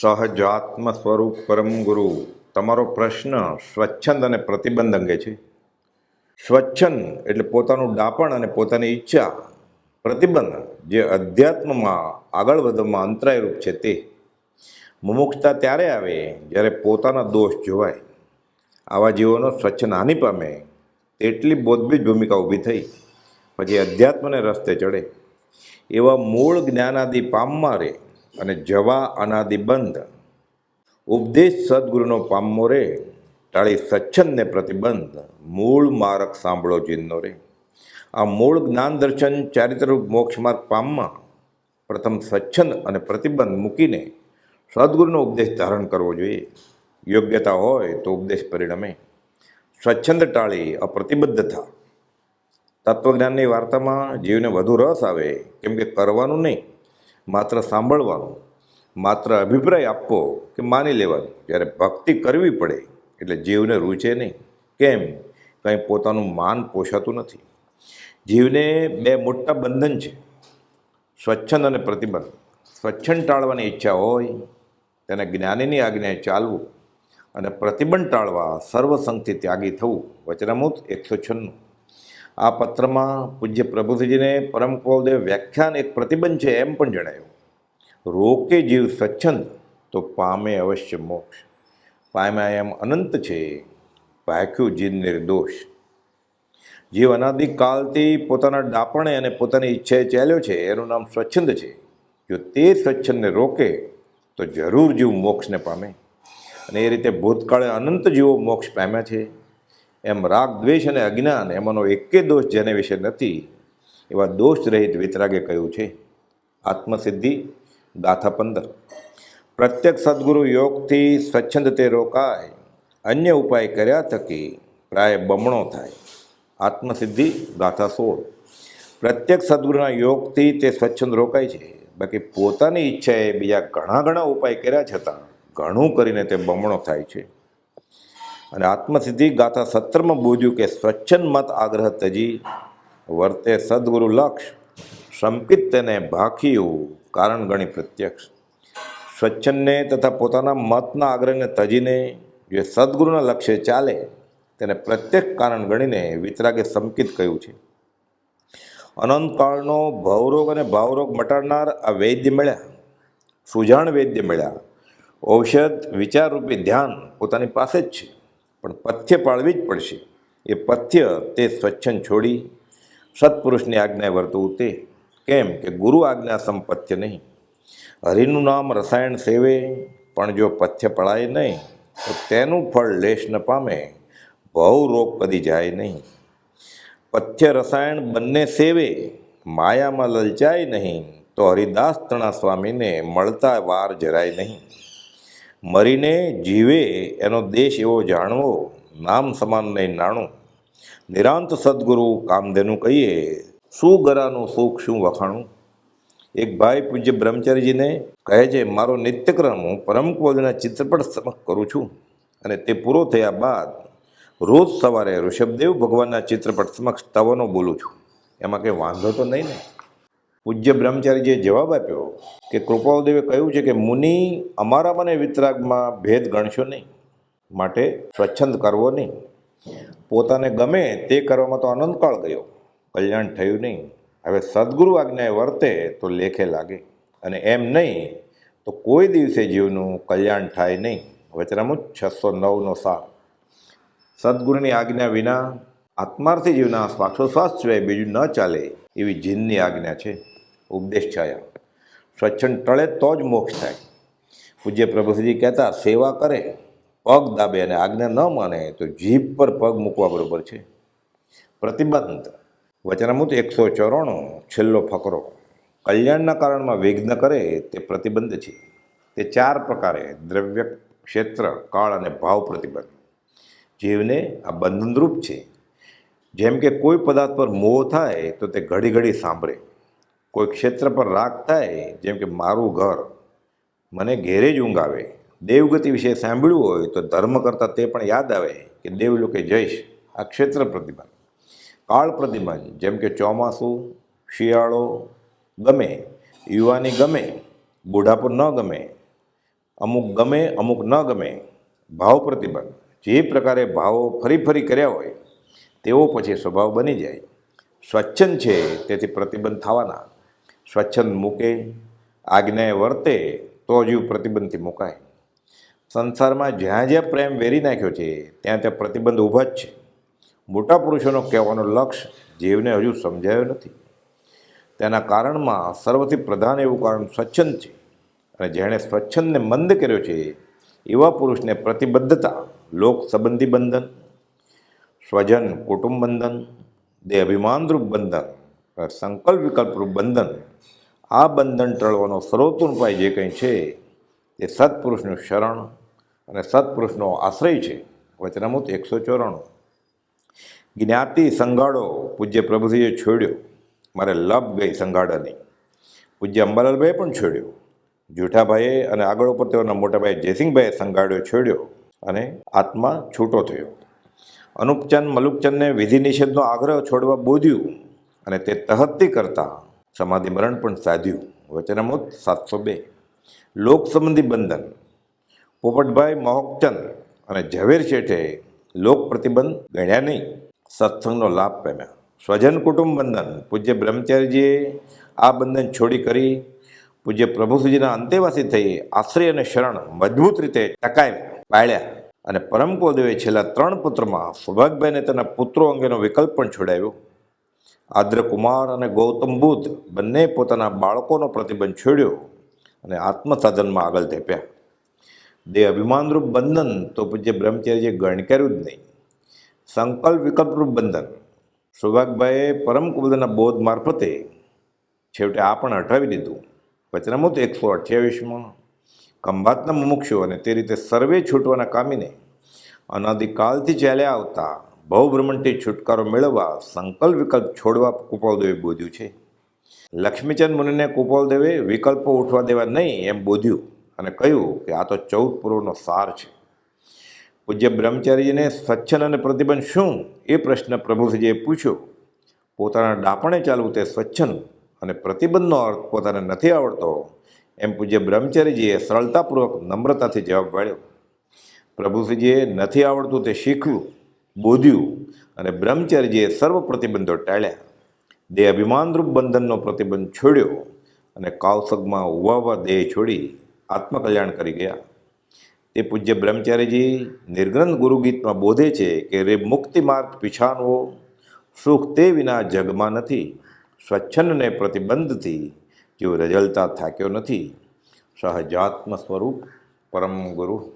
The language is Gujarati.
સહજાત્મ સ્વરૂપ પરમ ગુરુ. તમારો પ્રશ્ન સ્વચ્છંદ અને પ્રતિબંધ અંગે છે. સ્વચ્છંદ એટલે પોતાનું ડાપણ અને પોતાની ઈચ્છા. પ્રતિબંધ જે અધ્યાત્મમાં આગળ વધવામાં અંતરાયરૂપ છે તે. મુમુક્ષતા ત્યારે આવે જ્યારે પોતાના દોષ જોવાય. આવા જીવોનો સ્વચ્છ હાનિ પામે તેટલી બોધબીજ ભૂમિકા ઊભી થઈ. પછી અધ્યાત્મને રસ્તે ચડે. એવા મૂળ જ્ઞાનાદિ પામમાં રે અને જવા અનાદિ બંધ. ઉપદેશ સદગુરુનો પામો રે, ટાળી સચ્છંદને પ્રતિબંધ. મૂળ માર્ગ સાંભળો જીનનો રે. આ મૂળ જ્ઞાન દર્શન ચારિત્રરૂપ મોક્ષ માર્ગ પામમાં પ્રથમ સ્વચ્છંદ અને પ્રતિબંધ મૂકીને સદગુરુનો ઉપદેશ ધારણ કરવો જોઈએ. યોગ્યતા હોય તો ઉપદેશ પરિણમે. સ્વચ્છંદ ટાળી અપ્રતિબદ્ધ થા. તત્વજ્ઞાનની વાર્તામાં જીવને વધુ રસ આવે, કેમ કે કરવાનું નહીં. માત્ર સાંભળવાનું, માત્ર અભિપ્રાય આપવો કે માની લેવાનું? જ્યારે ભક્તિ કરવી પડે, એટલે જીવને રૂચે નહીં. કેમ? કંઈ પોતાનું માન પોષાતું નથી. જીવને બે મોટા બંધન છે. સ્વચ્છંદ અને પ્રતિબંધ. સ્વચ્છંદ ટાળવાની ઈચ્છા હોય, તેને જ્ઞાનીની આજ્ઞાએ ચાલવું અને પ્રતિબંધ ટાળવા, સર્વસંગથી ત્યાગી થવું. વચનામૃત એકસો છન્નું. આ પત્રમાં પૂજ્ય પ્રભુજીને પરમ કૌલદેવ વ્યાખ્યાન એક પ્રતિબંધ છે એમ પણ જણાવ્યું રોકે જીવ સ્વચ્છંદ તો પામે અવશ્ય મોક્ષ. પામ્યા એમ અનંત છે ભાખ્યું જીવ નિર્દોષ. જીવ અનાદિકાલથી પોતાના ડાપણે અને પોતાની ઈચ્છાએ ચાલ્યો છે, એનું નામ સ્વચ્છંદ છે. જો તે સ્વચ્છંદને રોકે, તો જરૂર જીવ મોક્ષને પામે. અને એ રીતે ભૂતકાળે અનંત જીવો મોક્ષ પામ્યા છે. એમ રાગ, દ્વેષ અને અજ્ઞાન એમાંનો એકે દોષ જેને વિશે નથી, એવા દોષ રહિત વિતરાગે કહ્યું છે? આત્મસિદ્ધિ, ગાથા પંદર. પ્રત્યક્ષ સદગુરુ યોગથી સ્વચ્છંદ તે રોકાય, અન્ય ઉપાય કર્યા થકી પ્રાય બમણો થાય. આત્મસિદ્ધિ, ગાથા સોળ. પ્રત્યક્ષ સદગુરુના યોગથી તે સ્વચ્છંદ રોકાય છે. બાકી પોતાની ઈચ્છાએ બીજા ઘણા ઘણા ઉપાય કર્યા છતાં ઘણું કરીને તે બમણો થાય છે. અને આત્મસિદ્ધિ ગાથા સત્રમાં બોજ્યું કે સ્વચ્છન મત આગ્રહ તજી વર્તે સદગુરુ લક્ષ સંકિત તેને ભાખ્યું, કારણ ગણી પ્રત્યક્ષ. સ્વચ્છંદને તથા પોતાના મતના આગ્રહને તજીને જે સદગુરુના લક્ષ્ય ચાલે, તેને પ્રત્યેક કારણ ગણીને વિતરાગે સંકિત કહ્યું છે. અનંતકાળનો ભવરોગ અને ભાવરોગ મટાડનાર આ વૈદ્ય મળ્યા. સુજાણ વૈદ્ય મળ્યા. ઔષધ વિચારરૂપી ધ્યાન પોતાની પાસે જ છે. પણ પથ્ય પાળવી જ પડશે. એ પથ્ય તે સ્વચ્છંદ છોડી સત્પુરુષની આજ્ઞાએ વર્તવું તે. કેમ કે ગુરુ આજ્ઞા સંપથ્ય નહીં. હરિનું નામ રસાયણ સેવે, પણ જો પથ્ય પળાય નહીં, તો તેનું ફળ લેશ ન પામે. ભવ રોગ પદી જાય નહીં. પથ્ય રસાયણ બંને સેવે, માયામાં લલચાય નહીં, તો હરિદાસ તણા સ્વામીને મળતા વાર જરાય નહીં. મરીને જીવે એનો દેશ એવો જાણવો, નામ સમાન નહીં નાણું. નિરાંત સદગુરુ કામધેનું કહીએ, શું ગરાનું સુખ શું વખાણું? એક ભાઈ પૂજ્ય બ્રહ્મચારીજીને કહે છે, મારો નિત્યક્રમ હું પરમ કોલના ચિત્રપટ સમક્ષ કરું છું. અને તે પૂરો થયા બાદ રોજ સવારે ઋષભદેવ ભગવાનના ચિત્રપટ સમક્ષ તવનો બોલું છું. એમાં કંઈ વાંધો તો નહીં ને? પૂજ્ય બ્રહ્મચારીજીએ જવાબ આપ્યો કે કૃપાળદેવે કહ્યું છે કે મુનિ અમારા મને વિતરાગમાં ભેદ ગણશો નહીં, માટે સ્વચ્છંદ કરવો નહીં. પોતાને ગમે તે કરવામાં તો અનંતકાળ ગયો, કલ્યાણ થયું નહીં. હવે સદગુરુ આજ્ઞાએ વર્તે તો લેખે લાગે. અને એમ નહીં તો કોઈ દિવસે જીવનું કલ્યાણ થાય નહીં. વચરામું છસો નવનો સાર. સદગુરુની આજ્ઞા વિના આત્માર્થી જીવના શ્વાસોશ્વાસ સિવાય બીજું ન ચાલે એવી જીનની આજ્ઞા છે. ઉપદેશ છાયા સ્વચ્છંદ ટળે તો જ મોક્ષ થાય. પૂજ્ય પ્રભુજી કહેતા, સેવા કરે, પગ દાબે અને આજ્ઞા ન માને, તો જીભ પર પગ મૂકવા બરાબર છે. પ્રતિબંધ. વચનામૃત એકસો ચોરાણું, છેલ્લો ફકરો. કલ્યાણના કારણમાં વિઘ્ન કરે તે પ્રતિબંધ છે. તે ચાર પ્રકારે, દ્રવ્ય, ક્ષેત્ર, કાળ અને ભાવ પ્રતિબંધ. જીવને આ બંધનરૂપ છે. જેમ કે કોઈ પદાર્થ પર મોહ થાય, તો તે ઘડી ઘડી સાંભળે. કોઈ ક્ષેત્ર પર રાગ થાય, જેમ કે મારું ઘર, મને ઘેરે જ ઊંઘ આવે દેવગતિ વિશે સાંભળ્યું હોય તો ધર્મ કરતાં તે પણ યાદ આવે કે દેવલોકે જઈશ આ ક્ષેત્ર પ્રતિબંધ કાળ પ્રતિબંધ જેમ કે ચોમાસું, શિયાળો, ગમે, યુવાની ગમે બુઢાપો ન ગમે, અમુક ગમે, અમુક ન ગમે, ભાવ પ્રતિબંધ જે પ્રકારે ભાવો ફરી ફરી કર્યા હોય તેવો પછી સ્વભાવ બની જાય. સ્વચ્છંદ છે, તેથી પ્રતિબંધ થવાના. સ્વચ્છંદ મૂકે આજ્ઞાએ વર્તે, તો જીવ પ્રતિબંધથી મુકાય. સંસારમાં જ્યાં જ્યાં પ્રેમ વેરી નાખ્યો છે, ત્યાં ત્યાં પ્રતિબંધ ઊભા જ છે. મોટા પુરુષોનો કહેવાનો લક્ષ્ય જીવને હજુ સમજાયો નથી. તેના કારણમાં સર્વથી પ્રધાન એવું કારણ સ્વચ્છંદ છે. અને જેણે સ્વચ્છંદને મંદ કર્યો છે, એવા પુરુષને પ્રતિબદ્ધતા, લોક સંબંધી બંધન, સ્વજન કુટુંબ બંધન દેહ અભિમાનરૂપ બંધન સંકલ્પ વિકલ્પરૂપ બંધન, આ બંધન ટળવાનો સર્વોત્તમ ઉપાય જે કંઈ છે તે સત્પુરુષનું શરણ અને સત્પુરુષનો આશ્રય છે. વચનામૂત એકસો ચોરાણું. જ્ઞાતિ સંગાડો પૂજ્ય પ્રભુજીએ છોડ્યો. મારે લપ ગઈ સંગાડાની પૂજ્ય અંબાલાલભાઈએ પણ છોડ્યો. જૂઠાભાઈએ અને આગળ ઉપર તેઓના મોટાભાઈ જયસિંહભાઈએ સંગાડ્યો છોડ્યો અને આત્મા છૂટો થયો. અનુપચંદ મલુકચંદને વિધિ નિષેધનો આગ્રહ છોડવા બોધ્યું. અને તે તહત્તી કરતા સમાધિ મરણ પણ સાધ્યું. વચનામૃત સાતસો બે. લોક સંબંધી બંધન. પોપટભાઈ મોહકચંદ અને ઝવેર શેઠે લોક પ્રતિબંધ ગણ્યા નહીં. સત્સંગનો લાભ પામ્યા. સ્વજન કુટુંબ બંધન. પૂજ્ય બ્રહ્મચારીજીએ આ બંધન છોડી કરી પૂજ્ય પ્રભુજીના અંતેવાસી થઈ આશ્રય અને શરણ મજબૂત રીતે ટકાય પાળ્યા અને પરમ કુલદેવે છેલ્લા ત્રણ પુત્રમાં સૌભાગભાઈને તેના પુત્રો અંગેનો વિકલ્પ પણ છોડાવ્યો. આદ્રકુમાર અને ગૌતમ બુદ્ધ બંને પોતાના બાળકોનો પ્રતિબંધ છોડ્યો અને આત્મસાધનમાં આગળ ધેપ્યા. દેહ અભિમાનરૂપ બંધન તો પૂજ્ય બ્રહ્મચારીએ ગણકાર્યું જ નહીં. સંકલ્પ વિકલ્પરૂપ બંધન. સૌભાગભાઈએ પરમ કુબદના બોધ મારફતે છેવટે આ પણ હટાવી દીધું. વચનામૃત એકસો અઠ્યાવીસમાં ખંભાતના મુમુક્ષો અને તે રીતે સર્વે છૂટવાના કામીને અનાદિકાલથી ચાલ્યા આવતા બહુભ્રમણથી છુટકારો મેળવવા સંકલ્પ વિકલ્પ છોડવા કુપાલદેવે બોધ્યું છે. લક્ષ્મીચંદ મુનિને કુપાલદેવે વિકલ્પો ઉઠવા દેવા નહીં એમ બોધ્યું અને કહ્યું કે આ તો ચૌદ પૂર્વનો સાર છે. પૂજ્ય બ્રહ્મચારીજીને સ્વચ્છન અને પ્રતિબંધ શું? એ પ્રશ્ન પ્રભુજીએ પૂછ્યો. પોતાના ડાપણે ચાલવું તે સ્વચ્છન અને પ્રતિબંધનો અર્થ પોતાને નથી આવડતો એમ પૂજ્ય બ્રહ્મચારીજીએ સરળતાપૂર્વક નમ્રતાથી જવાબ વાળ્યો. પ્રભુશ્રીજીએ નથી આવડતું તે શીખવું. બોધ્યું અને બ્રહ્મચર્યજીએ સર્વ પ્રતિબંધો ટાળ્યા. દેહ અભિમાનરૂપ બંધનનો પ્રતિબંધ છોડ્યો અને કાવસગમાં ઉવાવા દેહ છોડી આત્મકલ્યાણ કરી ગયા. તે પૂજ્ય બ્રહ્મચારીજી નિર્ગ્રંથ ગુરુગીતમાં બોધે છે કે રે મુક્તિ માર્ગ પીછાનવો, સુખ તે વિના જગમાં નથી, સ્વચ્છંદને પ્રતિબંધથી જેઓ રજલતા થાક્યો નથી. સહજાત્મ સ્વરૂપ પરમ ગુરુ